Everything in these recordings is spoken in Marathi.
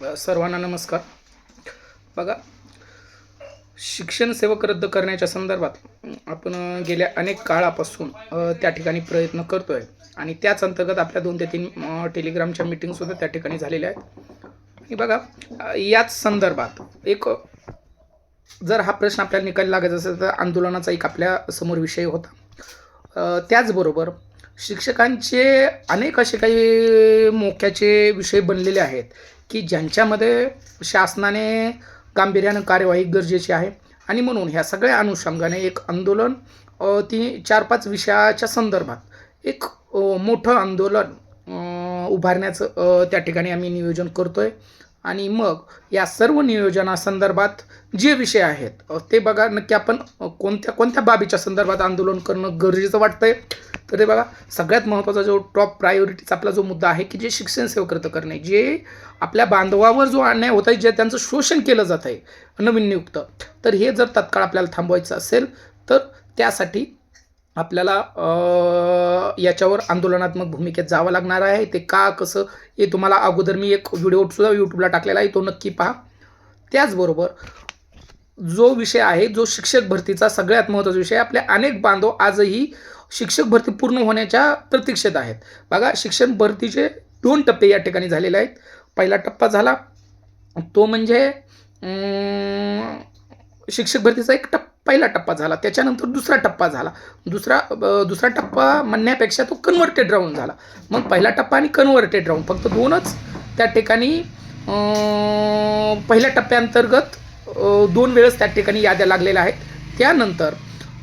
सर्वांना नमस्कार. बघा शिक्षण सेवक रद्द करण्याच्या संदर्भात आपण गेल्या अनेक काळापासून त्या ठिकाणी प्रयत्न करतो आहे आणि त्याच अंतर्गत आपल्या दोन ते तीन टेलिग्रामच्या मीटिंगसुद्धा त्या ठिकाणी झालेल्या आहेत. आणि बघा याच संदर्भात एक जर हा प्रश्न आपल्याला निकाल लागायचा असेल तर आंदोलनाचा एक आपल्यासमोर विषय होता. त्याचबरोबर शिक्षकांचे अनेक असे काही मोक्याचे विषय बनलेले आहेत. की ज्यांच्यामध्ये शासनाने गांभीर्यानं कार्यवाही गरजेची आहे. आणि म्हणून ह्या सगळ्या अनुषंगाने एक आंदोलन ती चार पाच विषयाच्या संदर्भात एक मोठं आंदोलन उभारण्याचं त्या ठिकाणी आम्ही नियोजन करतो आहे आणि मग या सर्व नियोजनासंदर्भात जे विषय आहेत ते बघा नक्की आपण कोणत्या कोणत्या बाबीच्या संदर्भात आंदोलन करणं गरजेचं वाटतंय. तर ते बघा सगळ्यात महत्त्वाचा जो टॉप प्रायोरिटीचा आपला जो मुद्दा आहे की जे शिक्षण सेवकृत करणे जे आपल्या बांधवावर जो अन्याय होत आहे जे त्यांचं शोषण केलं जात आहे नवीन नियुक्त तर हे जर तत्काळ आपल्याला थांबवायचं असेल तर त्यासाठी आपल्याला याच्यावर आंदोलनात्मक भूमिकेत जावं लागणार आहे. ते का कसं हे तुम्हाला अगोदर मी एक व्हिडिओसुद्धा यूट्यूबला टाकलेला आहे तो नक्की पहा. त्याचबरोबर जो विषय आहे जो शिक्षक भरतीचा सगळ्यात महत्त्वाचा विषय आपले अनेक बांधव आजही शिक्षक भरती पूर्ण होण्याच्या प्रतीक्षेत आहेत. बघा शिक्षण भरतीचे दोन टप्पे या ठिकाणी झालेले आहेत. पहिला टप्पा झाला तो म्हणजे शिक्षक भरतीचा एक टप्पा पहिला टप्पा झाला त्याच्यानंतर दुसरा टप्पा झाला. दुसरा दुसरा टप्पा म्हणण्यापेक्षा तो कन्व्हर्टेड राऊंड झाला. मग पहिला टप्पा आणि कन्व्हर्टेड राऊंड फक्त दोनच. त्या ठिकाणी पहिल्या टप्प्याअंतर्गत दोन वेळेस त्या ठिकाणी याद्या लागलेल्या आहेत. त्यानंतर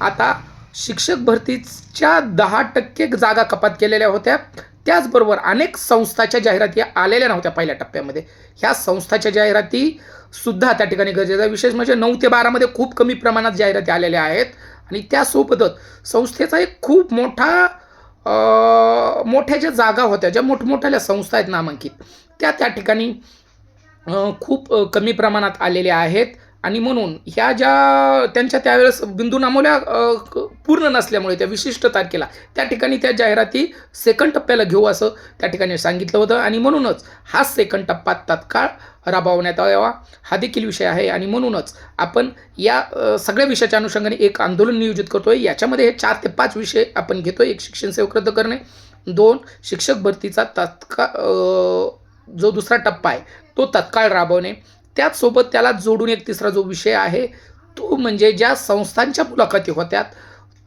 आता शिक्षक भरतीच्या दहा टक्के जागा कपात केलेल्या होत्या. त्याचबरोबर अनेक संस्थाच्या जाहिराती आलेल्या नव्हत्या पहिल्या टप्प्यामध्ये. ह्या संस्थाच्या जाहिराती सुद्धा त्या ठिकाणी गरजेचं आहे विशेष म्हणजे नऊ ते बारामध्ये खूप कमी प्रमाणात जाहिराती आलेल्या आहेत. आणि त्यासोबतच संस्थेचा एक खूप मोठा मोठ्या ज्या जागा होत्या ज्या मोठमोठ्या संस्था आहेत नामांकित त्या त्या ठिकाणी खूप कमी प्रमाणात आलेल्या आहेत. आणि म्हणून ह्या ज्या त्यांच्या त्यावेळेस बिंदू नामोल्या पूर्ण नसल्यामुळे त्या विशिष्ट तारखेला त्या ठिकाणी त्या जाहिराती सेकंड टप्प्याला घेऊ असं त्या ठिकाणी सांगितलं होतं. आणि म्हणूनच हा सेकंड टप्पा तात्काळ राबवण्यात यावा. हा देखील विषय आहे. आणि म्हणूनच आपण या सगळ्या विषयाच्या अनुषंगाने एक आंदोलन नियोजित करतो आहे याच्यामध्ये हे चार ते पाच विषय आपण घेतो एक शिक्षण सेवक रद्द करणे दोन शिक्षक भरतीचा तात्काळ जो दुसरा टप्पा आहे तो तत्काळ राबवणे. त्याचसोबत त्याला जोडून एक तिसरा जो विषय आहे तो म्हणजे ज्या संस्थांच्या मुलाखती होत्या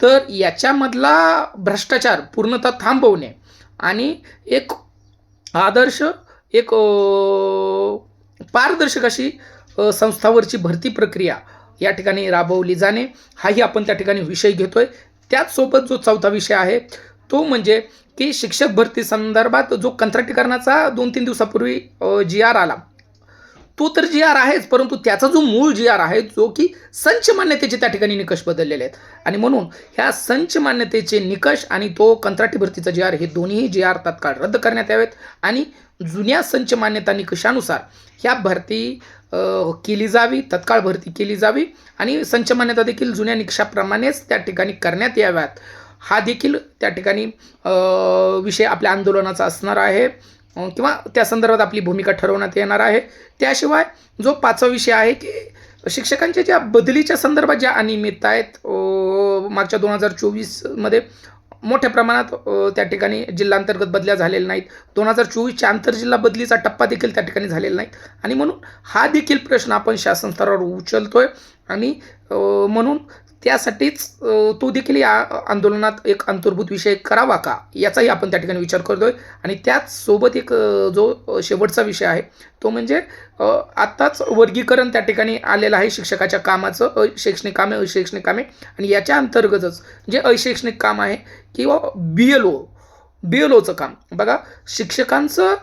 तर याच्यामधला भ्रष्टाचार पूर्णतः थांबवणे आणि एक आदर्श एक पारदर्शक अशी संस्थावरची भरती प्रक्रिया या ठिकाणी राबवली जाणे हाही आपण त्या ठिकाणी विषय घेतोय. त्याचसोबत जो चौथा विषय आहे तो म्हणजे की शिक्षक भरती संदर्भात जो कंत्राटीकरणाचा दोन तीन दिवसापूर्वी जी आर आला तो तर जी आर आहेच परंतु त्याचा जो मूळ जी आर आहे जो की संच मान्यतेचे त्या ठिकाणी निकष बदललेले आहेत. आणि म्हणून ह्या संच मान्यतेचे निकष आणि तो कंत्राटी भरतीचा जी आर हे दोन्ही जी आर तात्काळ रद्द करण्यात यावेत. आणि जुन्या संच मान्यता निकषानुसार ह्या भरती केली जावी तत्काळ भरती केली जावी आणि संच मान्यता देखील जुन्या निकषाप्रमाणेच त्या ठिकाणी करण्यात याव्यात. हा देखील त्या ठिकाणी विषय आपल्या आंदोलनाचा असणार आहे. किंवा त्या संदर्भात आपली भूमिका ठरवण्यात येणार आहे. त्याशिवाय जो पाचवा विषय आहे की शिक्षकांच्या ज्या बदलीच्या संदर्भात ज्या अनियमित आहेत मागच्या दोन हजार चोवीसमध्ये मोठ्या प्रमाणात त्या ठिकाणी जिल्हांतर्गत बदल्या झालेल्या नाहीत. दोन हजार चोवीसच्या आंतरजिल्हा बदलीचा टप्पा देखील त्या ठिकाणी झालेला नाही आणि म्हणून हा देखील प्रश्न आपण शासन स्तरावर उचलतोय. आणि म्हणून त्यासाठीच तो देखील या आंदोलनात एक अंतर्भूत विषय करावा का? याचाही आपण त्या ठिकाणी विचार करतोय. आणि त्याचसोबत एक जो शेवटचा विषय आहे तो म्हणजे आत्ताच वर्गीकरण त्या ठिकाणी आलेलं आहे शिक्षकाच्या कामाचं अशैक्षणिक कामे अशैक्षणिक कामे. आणि याच्या अंतर्गतच जे अशैक्षणिक काम आहे किंवा बी एल ओ बी एल ओचं काम. बघा शिक्षकांचं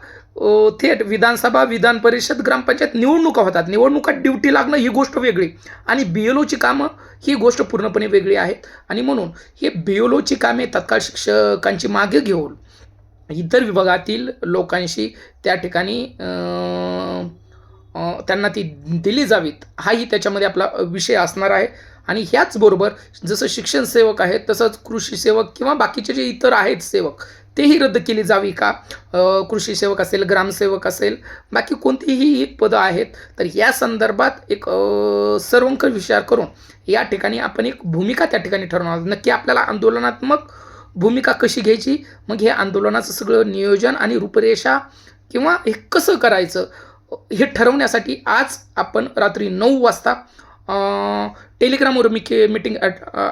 थेट विधानसभा विधान परिषद ग्रामपंचायत निवडणुका होतात. निवडणुका ड्युटी लागणं ही गोष्ट वेगळी. आणि बी एल ओची कामं ही गोष्ट पूर्णपणे वेगळी आहेत. आणि म्हणून हे बी एल ओची कामे तत्काळ शिक्षकांची मागे घेऊन इतर विभागातील लोकांशी त्या ठिकाणी त्यांना ती दिली जावीत. हाही त्याच्यामध्ये आपला विषय असणार आहे. आणि ह्याचबरोबर जसं शिक्षण सेवक आहेत तसंच कृषी सेवक किंवा बाकीचे जे इतर आहेत सेवक तेही रद्द केली जावी का? कृषी सेवक असेल ग्रामसेवक असेल बाकी कोणतीही पदं आहेत तर या संदर्भात एक अ, सर्वंकष विचार करून या ठिकाणी आपण एक भूमिका त्या ठिकाणी ठरवणार आहोत. नक्की आपल्याला आंदोलनात्मक भूमिका कशी घ्यायची? मग हे आंदोलनाचं सगळं नियोजन आणि रूपरेषा किंवा हे कसं करायचं? हे ठरवण्यासाठी आज आपण रात्री नऊ वाजता टेलिग्रामवर मी के मीटिंग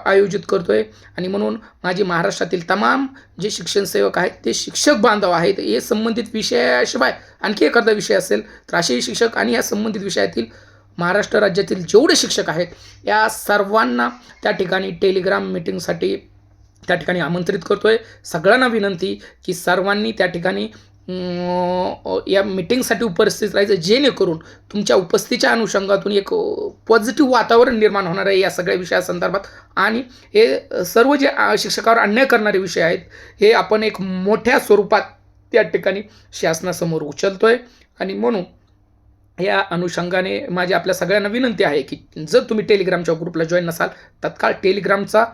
आयोजित करतो आहे आणि म्हणून माझी महाराष्ट्रातील तमाम जे शिक्षण सेवक आहेत ते शिक्षक बांधव आहेत हे संबंधित विषयाशिवाय आणखी एखादा विषय असेल तर असेही शिक्षक आणि या संबंधित विषयातील महाराष्ट्र राज्यातील जेवढे शिक्षक आहेत या सर्वांना त्या ठिकाणी टेलिग्राम मीटिंगसाठी त्या ठिकाणी आमंत्रित करतो आहे सगळ्यांना विनंती की सर्वांनी त्या ठिकाणी या मिटिंगसाठी उपस्थित राहायचं जेणेकरून तुमच्या उपस्थितीच्या अनुषंगातून एक पॉझिटिव्ह वातावरण निर्माण होणार आहे या सगळ्या विषयासंदर्भात. आणि हे सर्व जे शिक्षकावर अन्याय करणारे विषय आहेत हे आपण एक मोठ्या स्वरूपात त्या ठिकाणी शासनासमोर उचलतो आहे आणि म्हणून या अनुषंगाने माझी आपल्या सगळ्यांना विनंती आहे की जर तुम्ही टेलिग्रामच्या ग्रुपला जॉईन नसाल तत्काळ टेलिग्रामचा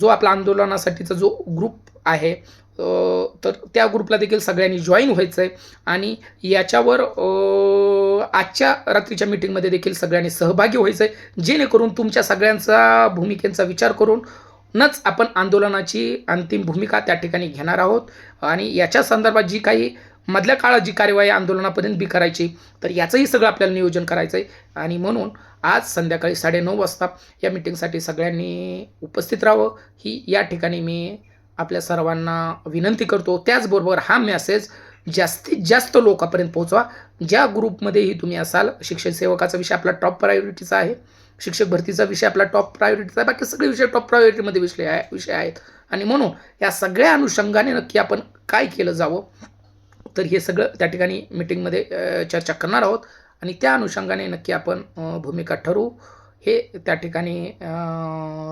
जो आपला आंदोलनासाठीचा जो ग्रुप आहे तर त्या ग्रुपला देखील सगळ्यांनी जॉईन व्हायचं आहे आणि याच्यावर आजच्या रात्रीच्या मीटिंगमध्ये देखील सगळ्यांनी सहभागी व्हायचं आहे जेणेकरून तुमच्या सगळ्यांचा भूमिकेचा विचार करून नच आपण आंदोलनाची अंतिम भूमिका त्या ठिकाणी घेणार आहोत. आणि याच्या संदर्भात जी काही मधल्या काळात जी कार्यवाही आंदोलनापर्यंत बी करायची तर याचंही सगळं आपल्याला नियोजन करायचं आहे आणि म्हणून आज संध्याकाळी साडेनऊ वाजता या मिटिंगसाठी सगळ्यांनी उपस्थित राहावं. ही या ठिकाणी मी आपल्या सर्वांना विनंती करतो त्याचबरोबर हा मेसेज जास्तीत जास्त लोकांपर्यंत पोहोचवा. ज्या ग्रुपमध्येही तुम्ही असाल शिक्षण सेवकाचा विषय आपला टॉप प्रायोरिटीचा आहे शिक्षक भरतीचा विषय आपला टॉप प्रायोरिटीचा आहे बाकी सगळे विषय टॉप प्रायोरिटीमध्ये विषय आहे विषय आहेत. आणि म्हणून या सगळ्या अनुषंगाने नक्की आपण काय केलं जावं तर हे सगळं त्या ठिकाणी मिटिंगमध्ये चर्चा करणार आहोत. आणि त्या अनुषंगाने नक्की आपण भूमिका ठरवू. हे त्या ठिकाणी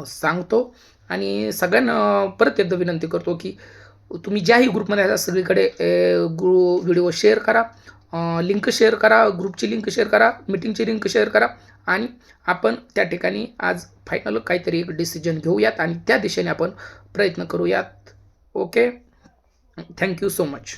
सांगतो. आणि सगळ्यांना परत एकदा विनंती करतो की तुम्ही ज्याही ग्रुपमध्ये असाल सगळीकडे ग्रु व्हिडिओ शेअर करा लिंक शेअर करा ग्रुपची लिंक शेअर करा मिटिंगची लिंक शेअर करा आणि आपण त्या ठिकाणी आज फायनल काहीतरी एक डिसिजन घेऊयात आणि त्या दिशेने आपण प्रयत्न करूयात. Okay? Thank you so much.